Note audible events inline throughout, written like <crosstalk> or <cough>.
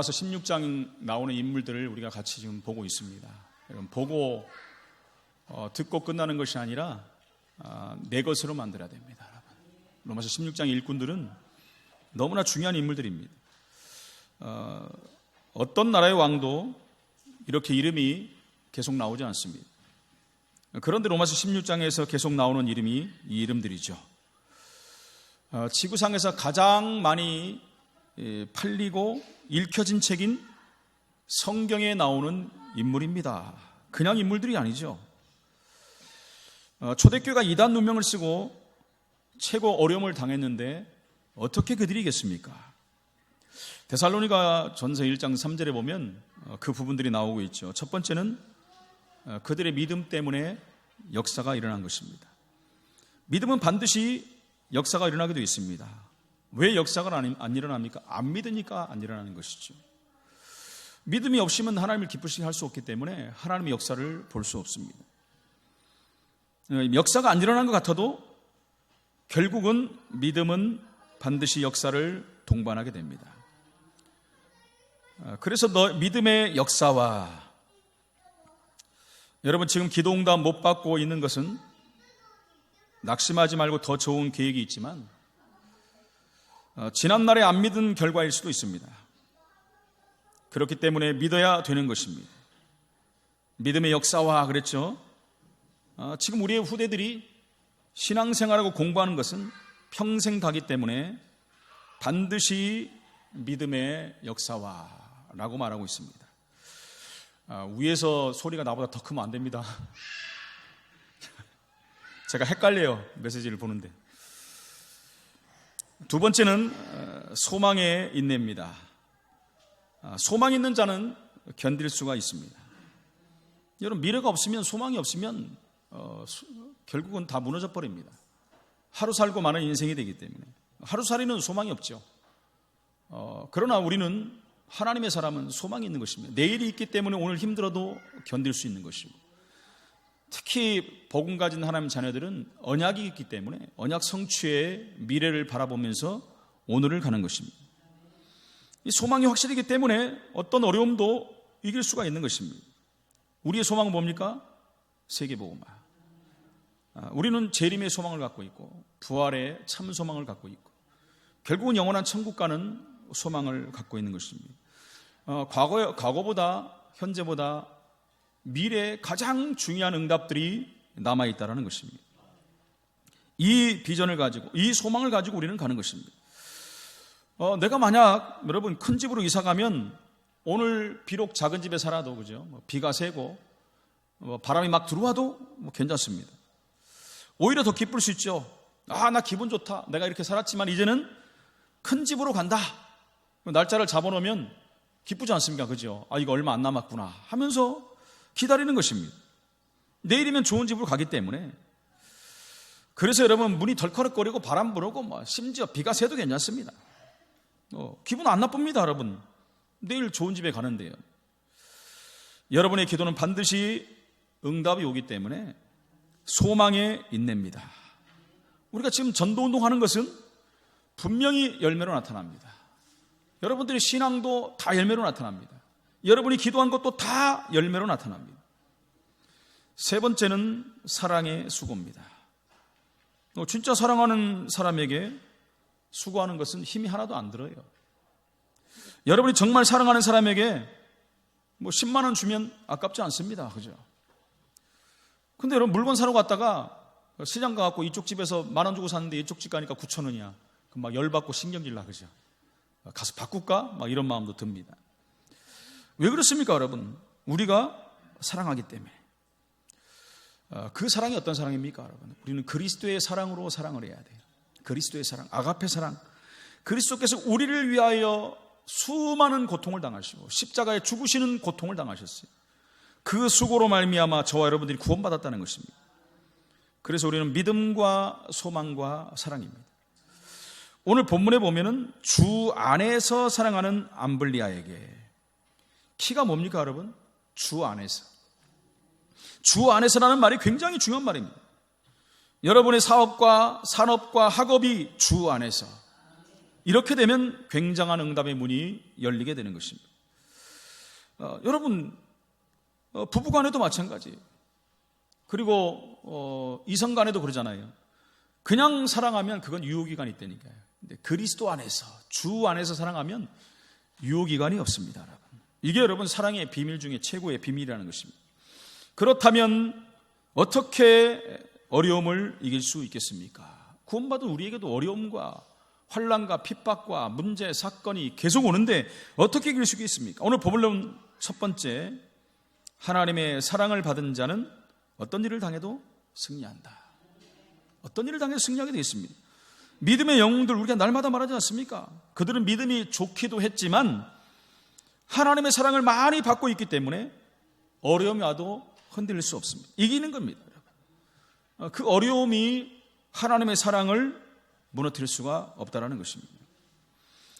로마서 16장 나오는 인물들을 우리가 같이 지금 보고 있습니다. 여러분 보고 어, 듣고 끝나는 것이 아니라 아, 내 것으로 만들어야 됩니다. 여러분. 로마서 16장 일꾼들은 너무나 중요한 인물들입니다. 어, 어떤 나라의 왕도 이렇게 이름이 계속 나오지 않습니다. 그런데 로마서 16장에서 계속 나오는 이름이 이 이름들이죠. 어, 지구상에서 가장 많이 예, 팔리고 읽혀진 책인 성경에 나오는 인물입니다. 그냥 인물들이 아니죠. 어, 초대교회가 이단 누명을 쓰고 최고 어려움을 당했는데 어떻게 그들이 겠습니까? 데살로니가 전서 1장 3절에 보면 어, 그 부분들이 나오고 있죠. 첫 번째는 어, 그들의 믿음 때문에 역사가 일어난 것입니다. 믿음은 반드시 역사가 일어나게 되어 있습니다. 왜 역사가 안 일어납니까? 안 믿으니까 안 일어나는 것이죠. 믿음이 없으면 하나님을 기쁘시게 할 수 없기 때문에 하나님의 역사를 볼 수 없습니다. 역사가 안 일어난 것 같아도 결국은 믿음은 반드시 역사를 동반하게 됩니다. 그래서 너 믿음의 역사와 여러분 지금 기도응답 못 받고 있는 것은 낙심하지 말고 더 좋은 계획이 있지만 어, 지난날에 안 믿은 결과일 수도 있습니다. 그렇기 때문에 믿어야 되는 것입니다. 믿음의 역사와 그랬죠. 어, 지금 우리의 후대들이 신앙생활하고 공부하는 것은 평생 가기 때문에 반드시 믿음의 역사와라고 말하고 있습니다. 어, 위에서 소리가 나보다 더 크면 안 됩니다. <laughs> 제가 헷갈려요. 메시지를 보는데. 두 번째는 어, 소망의 인내입니다. 아, 소망 있는 자는 견딜 수가 있습니다. 여러분 미래가 없으면 소망이 없으면 어, 수, 결국은 다 무너져 버립니다. 하루 살고 마는 인생이 되기 때문에 하루살이는 소망이 없죠. 어, 그러나 우리는 하나님의 사람은 소망이 있는 것입니다. 내일이 있기 때문에 오늘 힘들어도 견딜 수 있는 것이고 특히 복음 가진 하나님 자녀들은 언약이 있기 때문에 언약 성취의 미래를 바라보면서 오늘을 가는 것입니다. 이 소망이 확실하기 때문에 어떤 어려움도 이길 수가 있는 것입니다. 우리의 소망은 뭡니까? 세계복음화. 아, 우리는 재림의 소망을 갖고 있고 부활의 참 소망을 갖고 있고 결국은 영원한 천국 가는 소망을 갖고 있는 것입니다. 어, 과거 과거보다 현재보다 미래에 가장 중요한 응답들이 남아 있다라는 것입니다. 이 비전을 가지고 이 소망을 가지고 우리는 가는 것입니다. 어, 내가 만약 여러분 큰 집으로 이사 가면 오늘 비록 작은 집에 살아도 그죠? 뭐 비가 새고 뭐 바람이 막 들어와도 뭐 괜찮습니다. 오히려 더 기쁠 수 있죠. 아, 나 기분 좋다. 내가 이렇게 살았지만 이제는 큰 집으로 간다. 날짜를 잡아놓으면 기쁘지 않습니까? 그죠? 아, 이거 얼마 안 남았구나 하면서 기다리는 것입니다. 내일이면 좋은 집으로 가기 때문에. 그래서 여러분 문이 덜커덕거리고 바람 불고 뭐 심지어 비가 새도 괜찮습니다. 어, 기분 안 나쁩니다, 여러분. 내일 좋은 집에 가는데요. 여러분의 기도는 반드시 응답이 오기 때문에 소망에 인냅니다. 우리가 지금 전도 운동하는 것은 분명히 열매로 나타납니다. 여러분들의 신앙도 다 열매로 나타납니다. 여러분이 기도한 것도 다 열매로 나타납니다. 세 번째는 사랑의 수고입니다. 어, 진짜 사랑하는 사람에게 수고하는 것은 힘이 하나도 안 들어요. 여러분이 정말 사랑하는 사람에게 뭐 10만 원 주면 아깝지 않습니다. 그죠? 근데 여러분 물건 사러 갔다가 시장 가갖고 이쪽 집에서 만 원 주고 샀는데 이쪽 집 가니까 9천 원이야. 그럼 막 열받고 신경질 나, 그죠? 가서 바꿀까? 막 이런 마음도 듭니다. 왜 그렇습니까, 여러분? 우리가 사랑하기 때문에. 어, 그 사랑이 어떤 사랑입니까, 여러분? 우리는 그리스도의 사랑으로 사랑을 해야 돼요. 그리스도의 사랑, 아가페 사랑. 그리스도께서 우리를 위하여 수많은 고통을 당하시고 십자가에 죽으시는 고통을 당하셨어요. 그 수고로 말미암아 저와 여러분들이 구원받았다는 것입니다. 그래서 우리는 믿음과 소망과 사랑입니다. 오늘 본문에 보면은 주 안에서 사랑하는 암블리아에게 키가 뭡니까, 여러분? 주 안에서. 주 안에서라는 말이 굉장히 중요한 말입니다. 여러분의 사업과 산업과 학업이 주 안에서. 이렇게 되면 굉장한 응답의 문이 열리게 되는 것입니다. 어, 여러분 어, 부부간에도 마찬가지예요. 그리고 어, 이성간에도 그러잖아요. 그냥 사랑하면 그건 유효기간이 있다니까요. 근데 그리스도 안에서 주 안에서 사랑하면 유효기간이 없습니다. 여러분. 이게 여러분 사랑의 비밀 중에 최고의 비밀이라는 것입니다. 그렇다면 어떻게 어려움을 이길 수 있겠습니까? 구원받은 우리에게도 어려움과 환란과 핍박과 문제 사건이 계속 오는데 어떻게 이길 수 있겠습니까? 오늘 보물론 첫 번째 하나님의 사랑을 받은 자는 어떤 일을 당해도 승리한다. 어떤 일을 당해도 승리하게 되어 있습니다. 믿음의 영웅들 우리가 날마다 말하지 않습니까? 그들은 믿음이 좋기도 했지만 하나님의 사랑을 많이 받고 있기 때문에 어려움이 와도 흔들릴 수 없습니다. 이기는 겁니다. 그 어려움이 하나님의 사랑을 무너뜨릴 수가 없다라는 것입니다.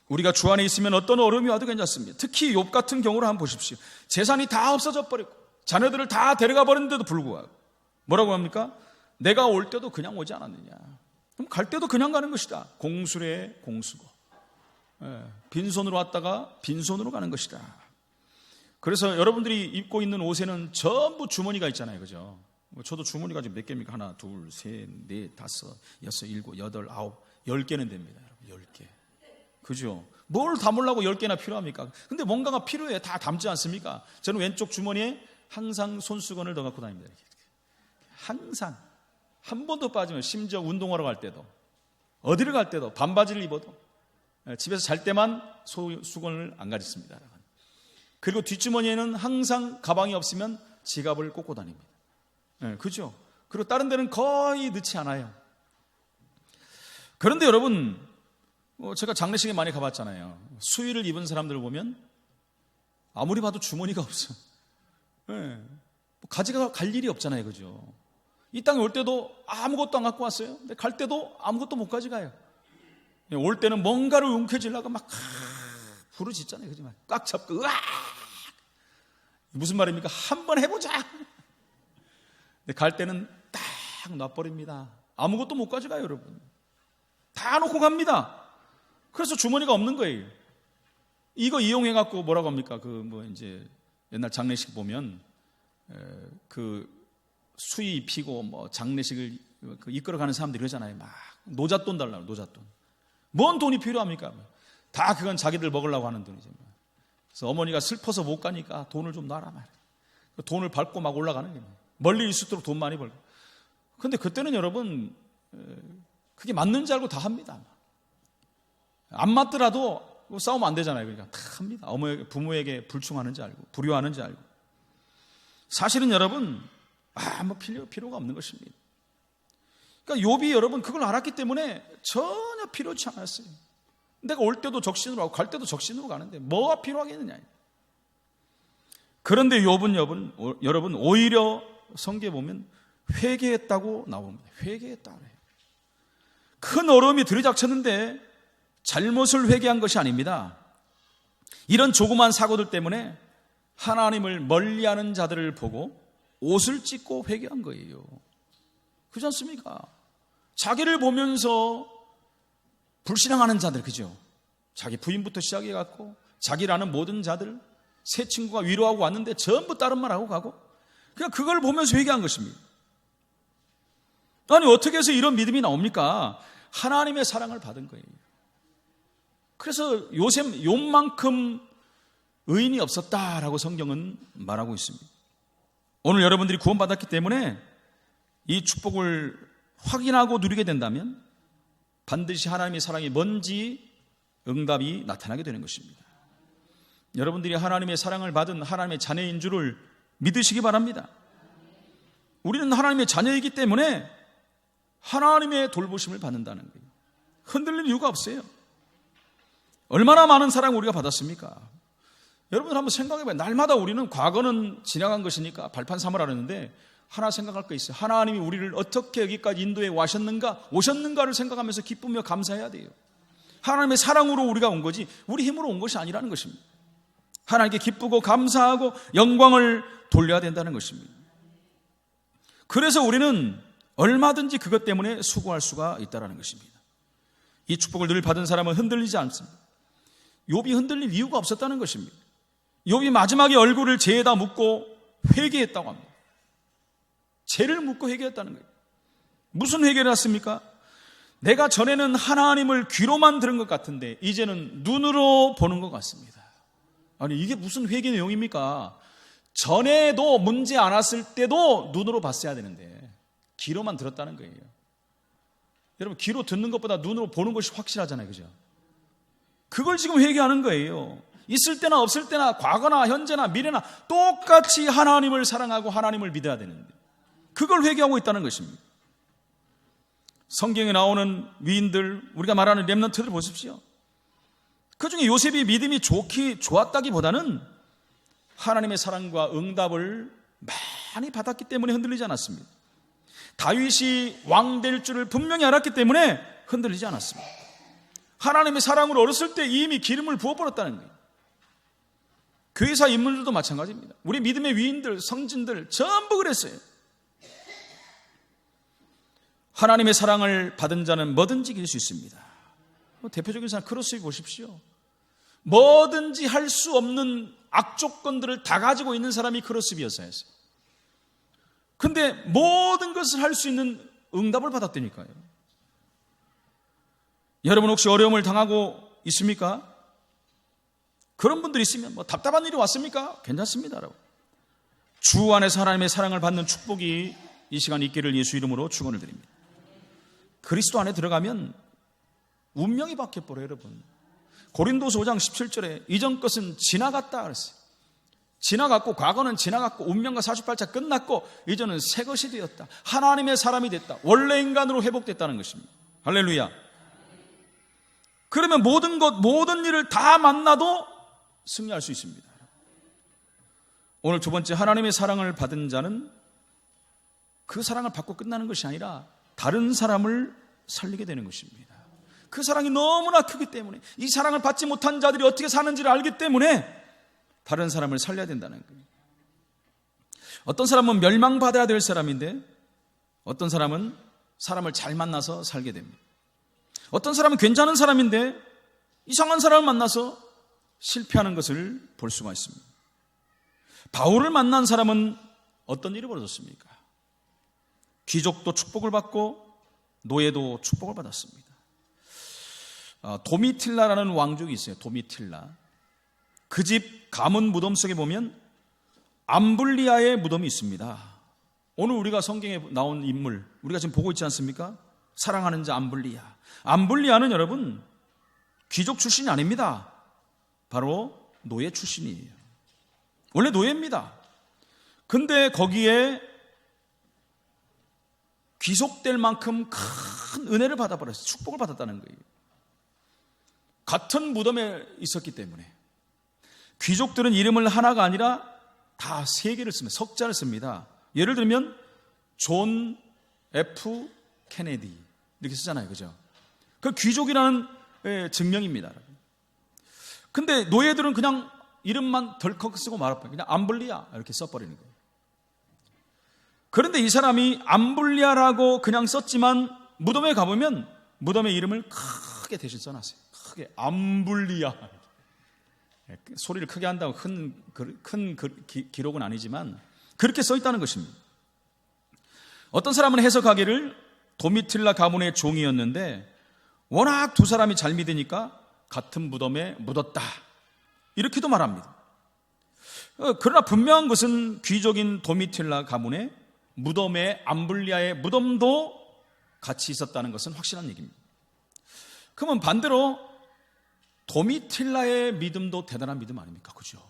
우리가 주 안에 있으면 어떤 어려움이 와도 괜찮습니다. 특히 욥 같은 경우를 한번 보십시오. 재산이 다 없어져 버리고 자녀들을 다 데려가 버렸는데도 불구하고 뭐라고 합니까? 내가 올 때도 그냥 오지 않았느냐. 그럼 갈 때도 그냥 가는 것이다. 공수래 공수고. 예, 빈손으로 왔다가 빈손으로 가는 것이다. 그래서 여러분들이 입고 있는 옷에는 전부 주머니가 있잖아요. 그죠? 뭐 저도 주머니가 지금 몇 개입니까? 하나, 둘, 셋, 넷, 다섯, 여섯, 일곱, 여덟, 아홉, 열 개는 됩니다. 여러분, 열 개. 그죠? 뭘 담으려고 열 개나 필요합니까? 근데 뭔가가 필요해. 다 담지 않습니까? 저는 왼쪽 주머니에 항상 손수건을 넣어 갖고 다닙니다. 이렇게. 항상. 한 번도 빠지면 심지어 운동하러 갈 때도, 어디를 갈 때도, 반바지를 입어도, 예, 집에서 잘 때만 수건을 안 가졌습니다. 그리고 뒷주머니에는 항상 가방이 없으면 지갑을 꽂고 다닙니다. 네, 그죠? 그리고 다른 데는 거의 넣지 않아요. 그런데 여러분, 뭐 제가 장례식에 많이 가봤잖아요. 수의를 입은 사람들을 보면 아무리 봐도 주머니가 없어. 네, 가지가 갈 일이 없잖아요. 그죠? 이 땅에 올 때도 아무것도 안 갖고 왔어요. 근데 갈 때도 아무것도 못 가져가요. 네, 올 때는 뭔가를 움켜쥐려고 막 부르짖잖아요. 그지만 꽉 잡고 으악! 무슨 말입니까? 한번 해보자. 갈 때는 딱 놔버립니다. 아무것도 못 가져가요, 여러분. 다 놓고 갑니다. 그래서 주머니가 없는 거예요. 이거 이용해 갖고 뭐라고 합니까? 그 뭐 이제 옛날 장례식 보면 그 수의 입히고 뭐 장례식을 그 이끌어가는 사람들이 그러잖아요. 막 노잣돈 달라고 노잣돈. 뭔 돈이 필요합니까? 다 그건 자기들 먹으려고 하는 돈이죠. 그래서 어머니가 슬퍼서 못 가니까 돈을 좀 놔라. 그 돈을 밟고 막 올라가는 거예요. 멀리 있을수록 돈 많이 벌고. 근데 그때는 여러분 그게 맞는지 알고 다 합니다. 안 맞더라도 싸우면 안 되잖아요. 그러니까 다 합니다. 어머니 부모에게 불충하는지 알고 불효하는지 알고. 사실은 여러분 아무 필요 필요가 없는 것입니다. 그러니까 욥이 여러분 그걸 알았기 때문에 전혀 필요치 않았어요. 내가 올 때도 적신으로 하고 갈 때도 적신으로 가는데 뭐가 필요하겠느냐. 그런데 욥은 여러분, 여러분 오히려 성경에 보면 회개했다고 나옵니다. 회개했다 그래요. 큰 어려움이 들이닥쳤는데 잘못을 회개한 것이 아닙니다. 이런 조그만 사고들 때문에 하나님을 멀리하는 자들을 보고 옷을 찢고 회개한 거예요. 그렇지 않습니까? 자기를 보면서 불신앙하는 자들, 그죠? 자기 부인부터 시작해갖고, 자기라는 모든 자들, 새 친구가 위로하고 왔는데 전부 다른 말 하고 가고, 그냥 그걸 보면서 회개한 것입니다. 아니, 어떻게 해서 이런 믿음이 나옵니까? 하나님의 사랑을 받은 거예요. 그래서 요셉, 욕만큼 의인이 없었다라고 성경은 말하고 있습니다. 오늘 여러분들이 구원받았기 때문에 이 축복을 확인하고 누리게 된다면 반드시 하나님의 사랑이 뭔지 응답이 나타나게 되는 것입니다. 여러분들이 하나님의 사랑을 받은 하나님의 자녀인 줄을 믿으시기 바랍니다. 우리는 하나님의 자녀이기 때문에 하나님의 돌보심을 받는다는 거예요. 흔들릴 이유가 없어요. 얼마나 많은 사랑을 우리가 받았습니까? 여러분 한번 생각해 봐요. 날마다 우리는 과거는 지나간 것이니까 발판 삼으라는데 하나 생각할 거 있어요. 하나님이 우리를 어떻게 여기까지 인도에 와셨는가, 오셨는가를 생각하면서 기쁘며 감사해야 돼요. 하나님의 사랑으로 우리가 온 거지, 우리 힘으로 온 것이 아니라는 것입니다. 하나님께 기쁘고 감사하고 영광을 돌려야 된다는 것입니다. 그래서 우리는 얼마든지 그것 때문에 수고할 수가 있다는 것입니다. 이 축복을 늘 받은 사람은 흔들리지 않습니다. 욥이 흔들릴 이유가 없었다는 것입니다. 욥이 마지막에 얼굴을 죄에다 묻고 회개했다고 합니다. 죄를 묻고 회개했다는 거예요. 무슨 회개를 했습니까? 내가 전에는 하나님을 귀로만 들은 것 같은데 이제는 눈으로 보는 것 같습니다. 아니 이게 무슨 회개 내용입니까? 전에도 문제 안 왔을 때도 눈으로 봤어야 되는데 귀로만 들었다는 거예요. 여러분 귀로 듣는 것보다 눈으로 보는 것이 확실하잖아요, 그죠? 그걸 지금 회개하는 거예요. 있을 때나 없을 때나 과거나 현재나 미래나 똑같이 하나님을 사랑하고 하나님을 믿어야 되는데 그걸 회개하고 있다는 것입니다. 성경에 나오는 위인들 우리가 말하는 렘넌트들 보십시오. 그 중에 요셉이 믿음이 좋기 좋았다기보다는 하나님의 사랑과 응답을 많이 받았기 때문에 흔들리지 않았습니다. 다윗이 왕 될 줄을 분명히 알았기 때문에 흔들리지 않았습니다. 하나님의 사랑으로 어렸을 때 이미 기름을 부어버렸다는 거예요. 교회사 인물들도 마찬가지입니다. 우리 믿음의 위인들, 성진들 전부 그랬어요. 하나님의 사랑을 받은 자는 뭐든지 이길 수 있습니다. 뭐 대표적인 사람 크로스에 보십시오. 뭐든지 할 수 없는 악조건들을 다 가지고 있는 사람이 크로스비였어요. 근데 모든 것을 할 수 있는 응답을 받았다니까요. 여러분 혹시 어려움을 당하고 있습니까? 그런 분들이 있으면 뭐 답답한 일이 왔습니까? 괜찮습니다. 주 안에서 하나님의 사랑을 받는 축복이 이 시간 있기를 예수 이름으로 축원을 드립니다. 그리스도 안에 들어가면 운명이 바뀌어버려요, 여러분. 고린도서 5장 17절에 이전 것은 지나갔다 그랬어요. 지나갔고 과거는 지나갔고 운명과 48차 끝났고 이제는 새 것이 되었다. 하나님의 사람이 됐다. 원래 인간으로 회복됐다는 것입니다. 할렐루야. 그러면 모든 것 모든 일을 다 만나도 승리할 수 있습니다. 오늘 두 번째 하나님의 사랑을 받은 자는 그 사랑을 받고 끝나는 것이 아니라 다른 사람을 살리게 되는 것입니다. 그 사랑이 너무나 크기 때문에 이 사랑을 받지 못한 자들이 어떻게 사는지를 알기 때문에 다른 사람을 살려야 된다는 거예요. 어떤 사람은 멸망받아야 될 사람인데 어떤 사람은 사람을 잘 만나서 살게 됩니다. 어떤 사람은 괜찮은 사람인데 이상한 사람을 만나서 실패하는 것을 볼 수가 있습니다. 바울을 만난 사람은 어떤 일이 벌어졌습니까? 귀족도 축복을 받고 노예도 축복을 받았습니다. 어, 도미틸라라는 왕족이 있어요. 도미틸라. 그 집 가문 무덤 속에 보면 암블리아의 무덤이 있습니다. 오늘 우리가 성경에 나온 인물, 우리가 지금 보고 있지 않습니까? 사랑하는 자 암블리아. 암블리아는 여러분 귀족 출신이 아닙니다. 바로 노예 출신이에요. 원래 노예입니다. 근데 거기에 귀속될 만큼 큰 은혜를 받아버렸어요. 축복을 받았다는 거예요. 같은 무덤에 있었기 때문에. 귀족들은 이름을 하나가 아니라 다 세 개를 씁니다. 석자를 씁니다. 예를 들면, 존 F. 케네디. 이렇게 쓰잖아요. 그죠? 그 귀족이라는 예, 증명입니다. 근데 노예들은 그냥 이름만 덜컥 쓰고 말아버려요. 그냥 암블리아. 이렇게 써버리는 거예요. 그런데 이 사람이 암블리아라고 그냥 썼지만 무덤에 가보면 무덤의 이름을 크게 대신 써놨어요. 크게 암블리아. 예, 소리를 크게 한다고 큰, 큰 기록은 아니지만 그렇게 써 있다는 것입니다. 어떤 사람은 해석하기를 도미틸라 가문의 종이었는데 워낙 두 사람이 잘 믿으니까 같은 무덤에 묻었다. 이렇게도 말합니다. 어, 그러나 분명한 것은 귀족인 도미틸라 가문의 무덤에 암블리아의 무덤도 같이 있었다는 것은 확실한 얘기입니다. 그러면 반대로 도미틸라의 믿음도 대단한 믿음 아닙니까? 그죠?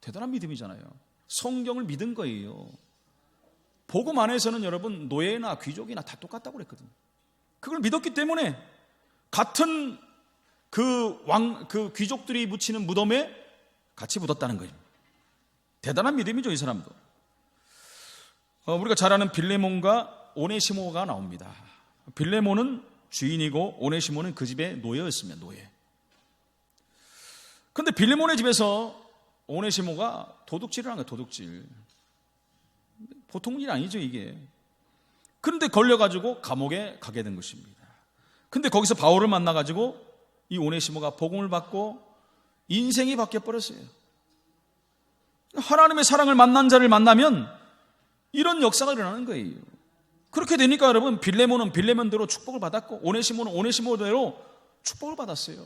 대단한 믿음이잖아요. 성경을 믿은 거예요. 복음 안에서는 여러분 노예나 귀족이나 다 똑같다고 그랬거든요. 그걸 믿었기 때문에 같은 그 왕, 그 귀족들이 묻히는 무덤에 같이 묻었다는 거예요. 대단한 믿음이죠, 이 사람도. 어, 우리가 잘 아는 빌레몬과 오네시모가 나옵니다. 빌레몬은 주인이고 오네시모는 그 집의 노예였습니다. 노예. 근데 빌레몬의 집에서 오네시모가 도둑질을 한 거예요. 도둑질. 보통 일 아니죠, 이게. 그런데 걸려가지고 감옥에 가게 된 것입니다. 근데 거기서 바울을 만나가지고 이 오네시모가 복음을 받고 인생이 바뀌어 버렸어요. 하나님의 사랑을 만난 자를 만나면 이런 역사가 일어나는 거예요. 그렇게 되니까 여러분 빌레몬은 빌레몬대로 축복을 받았고 오네시모는 오네시모대로 축복을 받았어요.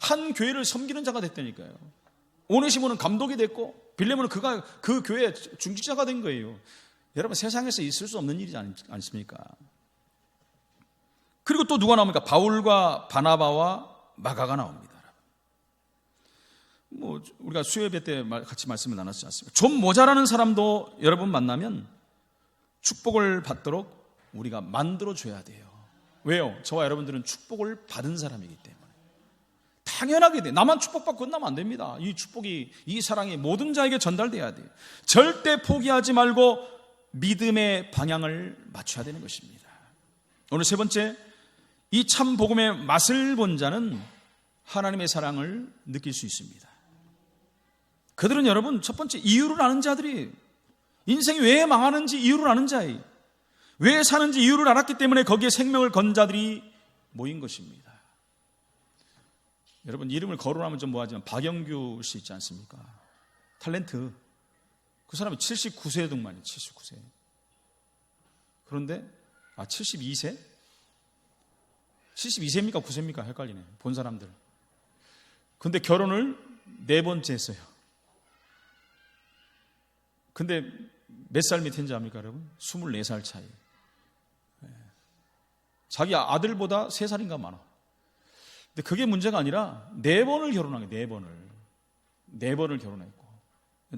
한 교회를 섬기는 자가 됐다니까요. 오네시모는 감독이 됐고 빌레몬은 그가 그 교회 중직자가 된 거예요. 여러분 세상에서 있을 수 없는 일이지 않, 않습니까? 그리고 또 누가 나옵니까? 바울과 바나바와 마가가 나옵니다. 뭐 우리가 수요예배 때 같이 말씀을 나눴지 않습니까? 좀 모자라는 사람도 여러분 만나면 축복을 받도록 우리가 만들어 줘야 돼요. 왜요? 저와 여러분들은 축복을 받은 사람이기 때문에. 당연하게 돼. 나만 축복받고 끝나면 안 됩니다. 이 축복이, 이 사랑이 모든 자에게 전달돼야 돼요. 절대 포기하지 말고 믿음의 방향을 맞춰야 되는 것입니다. 오늘 세 번째, 이 참 복음의 맛을 본 자는 하나님의 사랑을 느낄 수 있습니다. 그들은 여러분 첫 번째 이유를 아는 자들이 인생이 왜 망하는지 이유를 아는 자이 왜 사는지 이유를 알았기 때문에 거기에 생명을 건 자들이 모인 것입니다. 여러분 이름을 거론하면 좀 뭐하지만 박영규 씨 있지 않습니까? 탤런트 그 사람이 79세 동만이 79세 그런데 아 72세? 72세입니까 9세입니까 헷갈리네 본 사람들 근데 결혼을 네 번째 했어요 근데 몇 살 밑인지 압니까 여러분? 24살 차이 자기 아들보다 세 살인가 많아. 근데 그게 문제가 아니라 네 번을 거예요. 네 번을. 네 번을 결혼했고.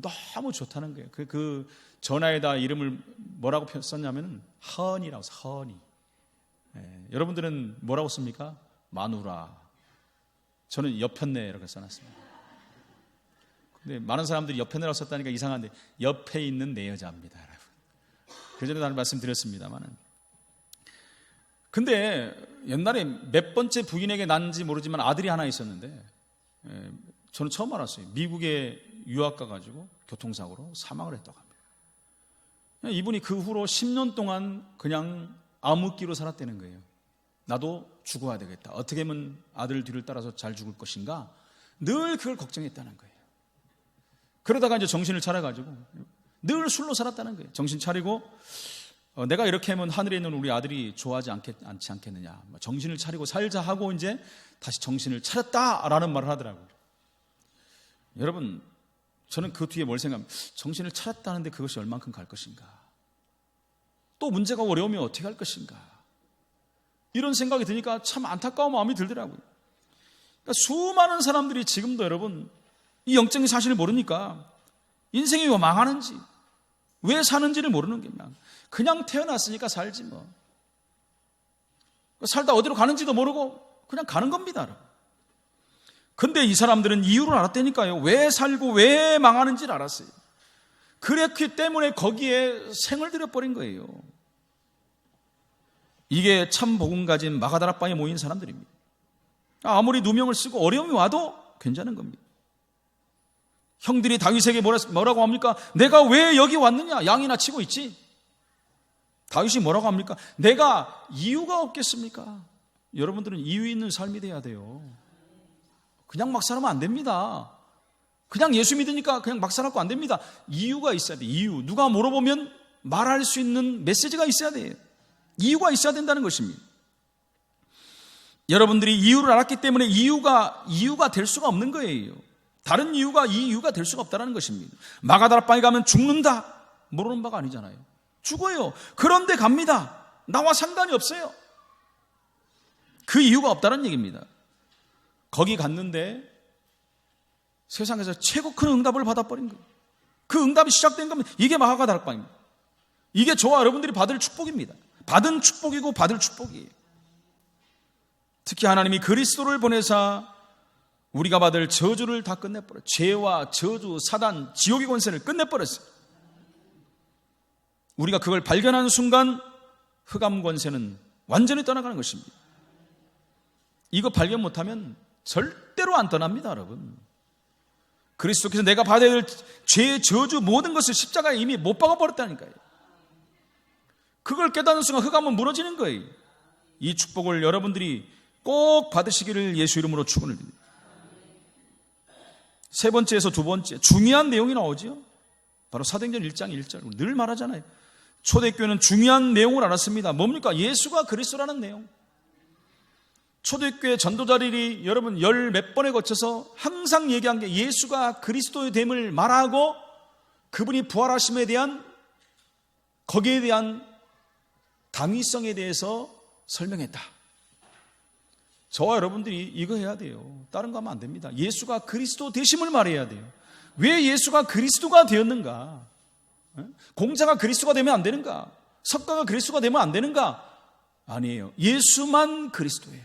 너무 좋다는 거예요. 그, 그 전화에다 이름을 뭐라고 썼냐면 허니라고 써. 허니. 예, 여러분들은 뭐라고 씁니까? 마누라. 저는 여편네라고 써놨습니다. 근데 많은 사람들이 여편네라고 썼다니까 이상한데 옆에 있는 내 여자입니다. 여러분. 그 전에도 한 말씀 드렸습니다만은 근데 옛날에 몇 번째 부인에게 난지 모르지만 아들이 하나 있었는데 예, 저는 처음 알았어요. 미국에 유학 가가지고 교통사고로 사망을 했다고 합니다. 이분이 그 후로 10년 동안 그냥 암흑기로 살았다는 거예요. 나도 죽어야 되겠다. 어떻게 하면 아들 뒤를 따라서 잘 죽을 것인가? 늘 그걸 걱정했다는 거예요. 그러다가 이제 정신을 차려가지고 늘 술로 살았다는 거예요. 정신 차리고 어, 내가 이렇게 하면 하늘에 있는 우리 아들이 좋아하지 않겠, 않지 않겠느냐. 뭐 정신을 차리고 살자 하고 이제 다시 정신을 차렸다라는 말을 하더라고요. 여러분, 저는 그 뒤에 뭘 생각하면 정신을 차렸다는데 그것이 얼만큼 갈 것인가. 또 문제가 어려우면 어떻게 할 것인가. 이런 생각이 드니까 참 안타까운 마음이 들더라고요. 그러니까 수많은 사람들이 지금도 여러분 이 영적인 사실을 모르니까 인생이 왜 망하는지 왜 사는지를 모르는 게 그냥 태어났으니까 살지 뭐. 살다 어디로 가는지도 모르고 그냥 가는 겁니다. 근데 이 사람들은 이유를 알았다니까요. 왜 살고 왜 망하는지를 알았어요. 그랬기 때문에 거기에 생을 들여버린 거예요. 이게 참 복음 가진 마가다락방에 모인 사람들입니다. 아무리 누명을 쓰고 어려움이 와도 괜찮은 겁니다. 형들이 다윗에게 뭐라고 합니까? 내가 왜 여기 왔느냐? 양이나 치고 있지. 다윗이 뭐라고 합니까? 내가 이유가 없겠습니까? 여러분들은 이유 있는 삶이 돼야 돼요. 그냥 막 살면 안 됩니다. 그냥 예수 믿으니까 그냥 막 살고 안 됩니다. 이유가 있어야 돼. 이유. 누가 물어보면 말할 수 있는 메시지가 있어야 돼요. 이유가 있어야 된다는 것입니다. 여러분들이 이유를 알았기 때문에 이유가 이유가 될 수가 없는 거예요. 다른 이유가 이 이유가 될 수가 없다는 것입니다. 마가다락방에 가면 죽는다. 모르는 바가 아니잖아요. 죽어요. 그런데 갑니다. 나와 상관이 없어요. 그 이유가 없다는 얘기입니다. 거기 갔는데 세상에서 최고 큰 응답을 받아버린 거예요. 그 응답이 시작된 겁니다. 이게 마하가 다락방입니다. 이게 저와 여러분들이 받을 축복입니다. 받은 축복이고 받을 축복이에요. 특히 하나님이 그리스도를 보내사 우리가 받을 저주를 다 끝내버렸어요. 죄와 저주, 사단, 지옥의 권세를 끝내버렸어요. 우리가 그걸 발견하는 순간 흑암 권세는 완전히 떠나가는 것입니다. 이거 발견 못하면 절대로 안 떠납니다, 여러분. 그리스도께서 내가 받아야 될 죄, 저주 모든 것을 십자가에 이미 못 박아버렸다니까요. 그걸 깨닫는 순간 흑암은 무너지는 거예요. 이 축복을 여러분들이 꼭 받으시기를 예수 이름으로 축원을 드립니다. 세 번째에서 두 번째 중요한 내용이 나오죠. 바로 사도행전 1장 1절. 늘 말하잖아요. 초대교회는 중요한 내용을 알았습니다. 뭡니까? 예수가 그리스도라는 내용. 초대교회 전도자들이 여러분 열 몇 번에 거쳐서 항상 얘기한 게 예수가 그리스도의 됨을 말하고 그분이 부활하심에 대한 거기에 대한 당위성에 대해서 설명했다. 저와 여러분들이 이거 해야 돼요. 다른 거 하면 안 됩니다. 예수가 그리스도 되심을 말해야 돼요. 왜 예수가 그리스도가 되었는가? 공자가 그리스도가 되면 안 되는가? 석가가 그리스도가 되면 안 되는가? 아니에요. 예수만 그리스도예요.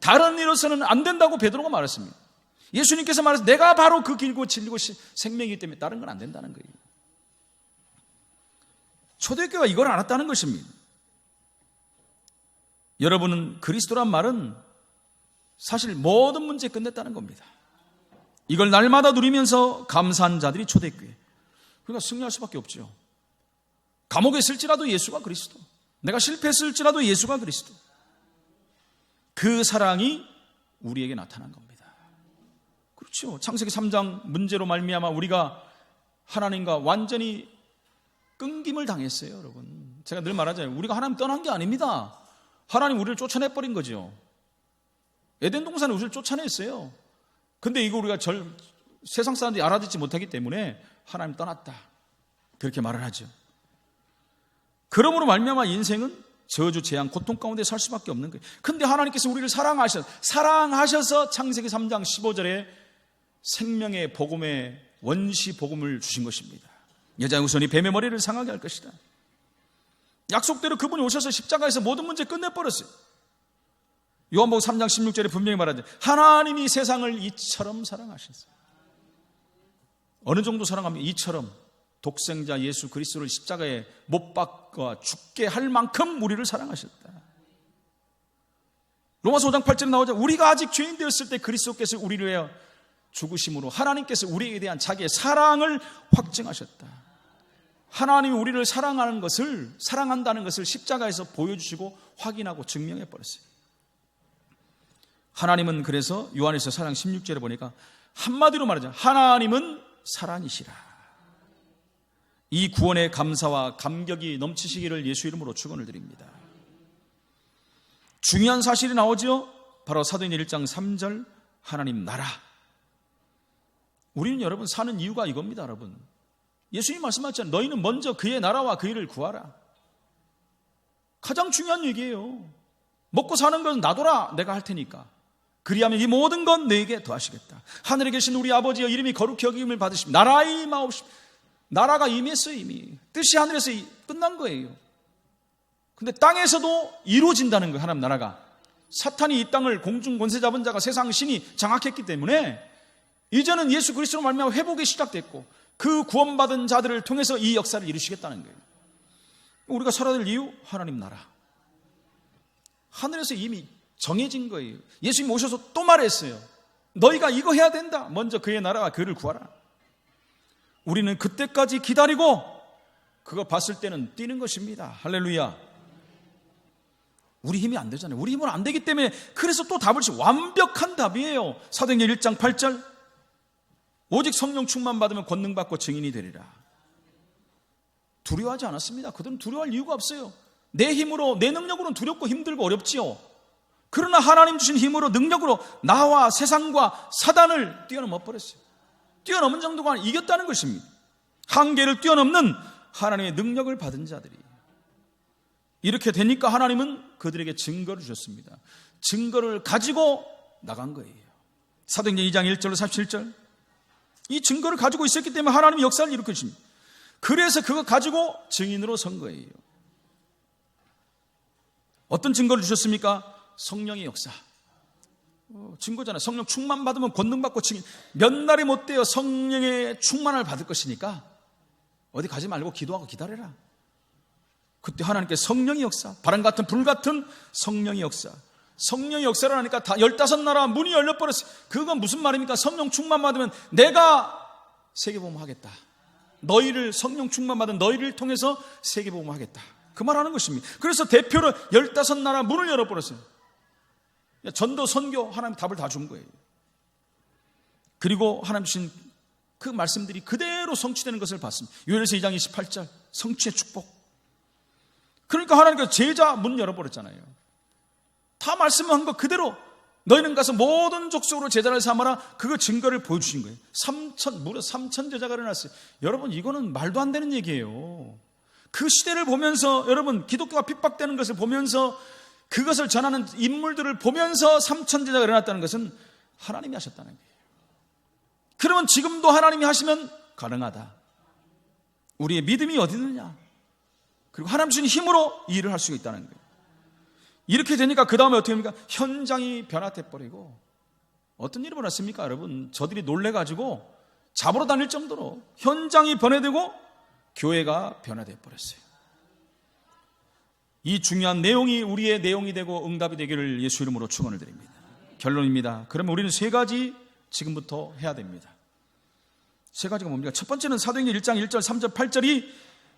다른 일로서는 안 된다고 베드로가 말했습니다. 예수님께서 말해서 내가 바로 그 길고 진리고 생명이기 때문에 다른 건 안 된다는 거예요. 초대교회가 이걸 알았다는 것입니다. 여러분은 그리스도란 말은 사실 모든 문제 끝냈다는 겁니다. 이걸 날마다 누리면서 감사한 자들이 초대교회. 그러니까 승리할 수밖에 없죠. 감옥에 있을지라도 예수가 그리스도. 내가 실패했을지라도 예수가 그리스도. 그 사랑이 우리에게 나타난 겁니다. 그렇죠. 창세기 3장 문제로 말미암아 우리가 하나님과 완전히 끊김을 당했어요, 여러분. 제가 늘 말하잖아요. 우리가 하나님 떠난 게 아닙니다. 하나님 우리를 쫓아내 버린 거죠. 에덴 동산에 우리를 쫓아냈어요. 근데 이거 우리가 절, 세상 사람들이 알아듣지 못하기 때문에 하나님 떠났다. 그렇게 말을 하죠. 그러므로 말미암아 인생은 저주, 재앙, 고통 가운데 살 수밖에 없는 거예요. 근데 하나님께서 우리를 사랑하셔 사랑하셔서 창세기 3장 15절에 생명의 복음의 원시 복음을 주신 것입니다. 여자의 후손이 뱀의 머리를 상하게 할 것이다. 약속대로 그분이 오셔서 십자가에서 모든 문제 끝내버렸어요. 요한복음 3장 16절에 분명히 말하죠. 하나님이 세상을 이처럼 사랑하셨어요. 어느 정도 사랑하면 이처럼 독생자 예수 그리스도를 십자가에 못 박아 죽게 할 만큼 우리를 사랑하셨다. 로마서 5장 8절에 나오죠. 우리가 아직 죄인 되었을 때 그리스도께서 우리를 위하여 죽으심으로 하나님께서 우리에 대한 자기의 사랑을 확증하셨다. 하나님이 우리를 사랑하는 것을 사랑한다는 것을 십자가에서 보여주시고 확인하고 증명해 버렸어요. 하나님은 그래서 요한에서 사랑 16절에 보니까 한마디로 말하자. 하나님은 사랑이시라. 이 구원의 감사와 감격이 넘치시기를 예수 이름으로 축원을 드립니다. 중요한 사실이 나오죠. 바로 사도행전 1장 3절 하나님 나라. 우리는 여러분 사는 이유가 이겁니다, 여러분. 예수님 말씀하셨잖아요. 너희는 먼저 그의 나라와 그 일을 구하라. 가장 중요한 얘기예요. 먹고 사는 것은 놔둬라. 내가 할 테니까. 그리하면 이 모든 건 너에게 더하시겠다. 하늘에 계신 우리 아버지여 이름이 거룩히 여김을 받으시면 나라의 마옵시 나라가 임했어요, 이미. 뜻이 하늘에서 끝난 거예요. 근데 땅에서도 이루어진다는 거예요, 하나님 나라가. 사탄이 이 땅을 공중 권세 잡은 자가 세상 신이 장악했기 때문에 이제는 예수 그리스도로 말미암아 회복이 시작됐고 그 구원받은 자들을 통해서 이 역사를 이루시겠다는 거예요. 우리가 살아야 될 이유 하나님 나라. 하늘에서 이미 정해진 거예요. 예수님 오셔서 또 말했어요. 너희가 이거 해야 된다. 먼저 그의 나라와 그를 구하라. 우리는 그때까지 기다리고 그거 봤을 때는 뛰는 것입니다. 할렐루야. 우리 힘이 안 되잖아요. 우리 힘은 안 되기 때문에 그래서 또 답을 주 완벽한 답이에요. 사도행전 1장 8절. 오직 성령 충만 받으면 권능 받고 증인이 되리라. 두려워하지 않았습니다. 그들은 두려워할 이유가 없어요. 내 힘으로 내 능력으로는 두렵고 힘들고 어렵지요. 그러나 하나님 주신 힘으로 능력으로 나와 세상과 사단을 뛰어넘어 버렸어요. 뛰어넘은 정도가 이겼다는 것입니다. 한계를 뛰어넘는 하나님의 능력을 받은 자들이. 이렇게 되니까 하나님은 그들에게 증거를 주셨습니다. 증거를 가지고 나간 거예요. 사도행전 2장 1절로 37절. 이 증거를 가지고 있었기 때문에 하나님이 역사를 일으키십니다. 그래서 그거 가지고 증인으로 선 거예요. 어떤 증거를 주셨습니까? 성령의 역사. 어, 증거잖아요. 성령 충만 받으면 권능 받고. 몇 날이 못 되어 성령의 충만을 받을 것이니까 어디 가지 말고 기도하고 기다려라. 그때 하나님께 성령의 역사, 바람 같은 불 같은 성령의 역사. 성령의 역사를 하니까 다 열다섯 나라 문이 열려버렸어요. 그건 무슨 말입니까? 성령 충만 받으면 내가 세계보험 하겠다. 너희를 성령 충만 받은 너희를 통해서 세계보험 하겠다. 그 말하는 것입니다. 그래서 대표로 열다섯 나라 문을 열어버렸어요. 전도 선교 하나님 답을 다 준 거예요. 그리고 하나님 주신 그 말씀들이 그대로 성취되는 것을 봤습니다. 요엘서 2장 28절 성취의 축복. 그러니까 하나님께서 제자 문 열어버렸잖아요. 다 말씀한 거 그대로 너희는 가서 모든 족속으로 제자를 삼아라. 그거 증거를 보여주신 거예요. 3천, 무려 3천 제자가 일어났어요. 여러분, 이거는 말도 안 되는 얘기예요. 그 시대를 보면서, 여러분, 기독교가 핍박되는 것을 보면서 그것을 전하는 인물들을 보면서 3천 제자가 일어났다는 것은 하나님이 하셨다는 거예요. 그러면 지금도 하나님이 하시면 가능하다. 우리의 믿음이 어디 있느냐? 그리고 하나님 주신 힘으로 이 일을 할 수 있다는 거예요. 이렇게 되니까 그 다음에 어떻게 됩니까? 현장이 변화돼 버리고 어떤 일이 벌었습니까, 여러분? 저들이 놀래가지고 잡으러 다닐 정도로 현장이 변화되고 교회가 변화돼 버렸어요. 이 중요한 내용이 우리의 내용이 되고 응답이 되기를 예수 이름으로 축원을 드립니다. 결론입니다. 그러면 우리는 세 가지 지금부터 해야 됩니다. 세 가지가 뭡니까? 첫 번째는 사도행전 1장 1절, 3절, 8절이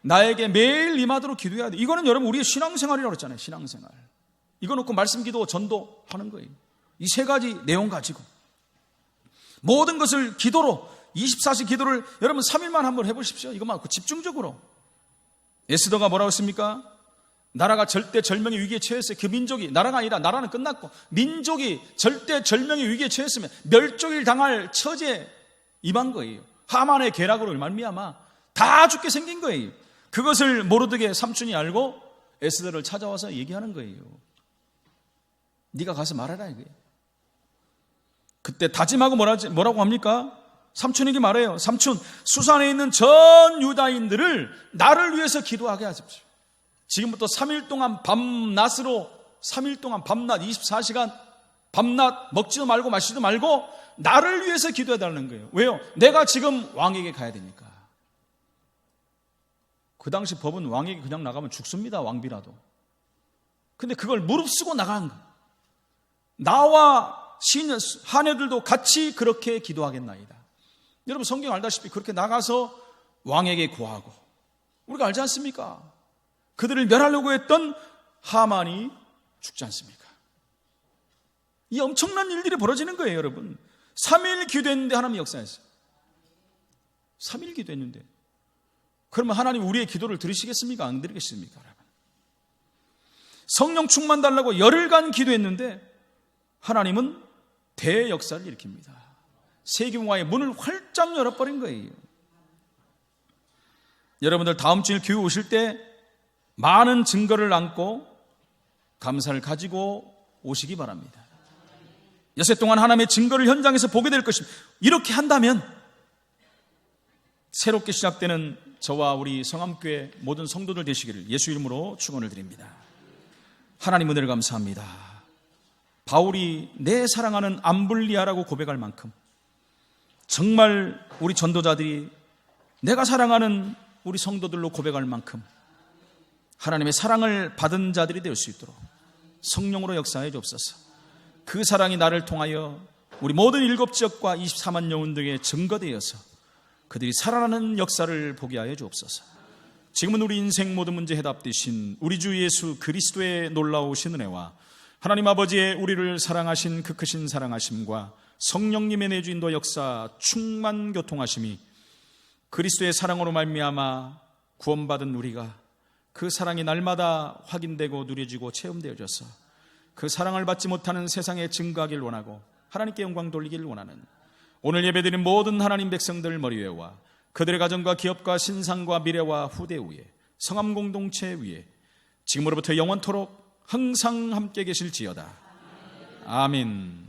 나에게 매일 임하도록 기도해야 돼. 이거는 여러분 우리의 신앙생활이라고 그랬잖아요. 신앙생활. 이거 놓고 말씀 기도 전도 하는 거예요. 이 세 가지 내용 가지고 모든 것을 기도로 24시 기도를 여러분 3일만 한번 해 보십시오. 이것만 집중적으로. 에스더가 뭐라고 했습니까? 나라가 절대 절명의 위기에 처했어요. 그 민족이 나라가 아니라 나라는 끝났고 민족이 절대 절명의 위기에 처했으면 멸종일 당할 처지에 임한 거예요. 하만의 계략으로 말미암아 다 죽게 생긴 거예요. 그것을 모르드게 삼촌이 알고 에스더를 찾아와서 얘기하는 거예요. 네가 가서 말해라 이거예요. 그때 다짐하고 뭐라고 합니까? 삼촌에게 말해요. 삼촌, 수산에 있는 전 유다인들을 나를 위해서 기도하게 하십시오. 지금부터 3일 동안 밤낮으로 3일 동안 밤낮 24시간 밤낮 먹지도 말고 마시지도 말고 나를 위해서 기도해 달라는 거예요. 왜요? 내가 지금 왕에게 가야 되니까. 그 당시 법은 왕에게 그냥 나가면 죽습니다. 왕비라도. 근데 그걸 무릅쓰고 나간 거예요. 나와 신, 하녀들도 같이 그렇게 기도하겠나이다. 여러분 성경 알다시피 그렇게 나가서 왕에게 구하고 우리가 알지 않습니까? 그들을 멸하려고 했던 하만이 죽지 않습니까? 이 엄청난 일들이 벌어지는 거예요, 여러분. 3일 기도했는데 하나님 역사했어요. 3일 기도했는데. 그러면 하나님 우리의 기도를 들으시겠습니까? 안 들으겠습니까? 여러분? 성령 충만 달라고 열흘간 기도했는데 하나님은 대역사를 일으킵니다. 세계문화의 문을 활짝 열어버린 거예요. 여러분들 다음 주일 교회 오실 때 많은 증거를 안고 감사를 가지고 오시기 바랍니다. 여세 동안 하나님의 증거를 현장에서 보게 될 것입니다. 이렇게 한다면 새롭게 시작되는 저와 우리 성암교회 모든 성도들 되시기를 예수 이름으로 축원을 드립니다. 하나님 은혜를 감사합니다. 바울이 내 사랑하는 암블리아라고 고백할 만큼 정말 우리 전도자들이 내가 사랑하는 우리 성도들로 고백할 만큼 하나님의 사랑을 받은 자들이 될 수 있도록 성령으로 역사해 주옵소서. 그 사랑이 나를 통하여 우리 모든 일곱 지역과 24만 영혼 등에 증거되어서 그들이 살아나는 역사를 보게 하여 주옵소서. 지금은 우리 인생 모든 문제 해답되신 우리 주 예수 그리스도의 놀라우신 은혜와 하나님 아버지의 우리를 사랑하신 그 크신 사랑하심과 성령님의 내주인도 역사 충만 교통하심이 그리스도의 사랑으로 말미암아 구원받은 우리가 그 사랑이 날마다 확인되고 누려지고 체험되어져서 그 사랑을 받지 못하는 세상에 증거하길 원하고 하나님께 영광 돌리기를 원하는 오늘 예배드린 모든 하나님 백성들 머리 위에와 그들의 가정과 기업과 신상과 미래와 후대 위에 성암 공동체 위에 지금으로부터 영원토록 항상 함께 계실지어다. 아멘.